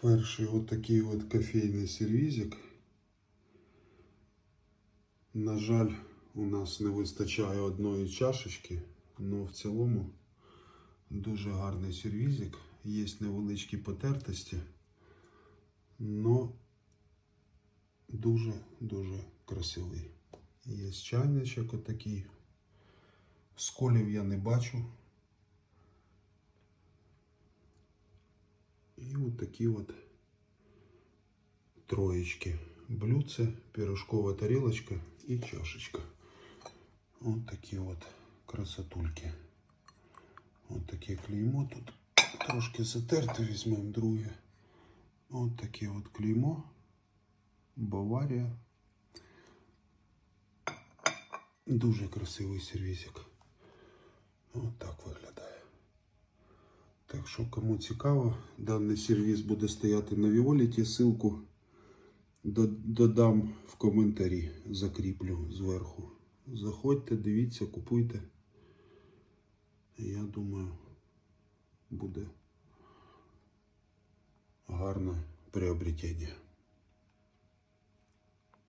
Перший от такий от кофейний сервізик. На жаль, у нас не вистачає одної чашечки, але в цілому дуже гарний сервізик. Є невеличкі потертості, але дуже-дуже красивий. Є чайничок отакий. Сколів я не бачу. І от такі от троєчки. Блюдце, пирожкова тарілочка і чашечка. От такі от красотульки. От таке клеймо тут. Трошки затерте, візьмемо друге. От таке от клеймо. Баварія. Дуже красивий сервізик. От так виглядає. Так що, кому цікаво, даний сервіс буде стояти на Віоліті. Ссылку додам в коментарі, закріплю зверху. Заходьте, дивіться, купуйте. Я думаю, буде гарне приобретення.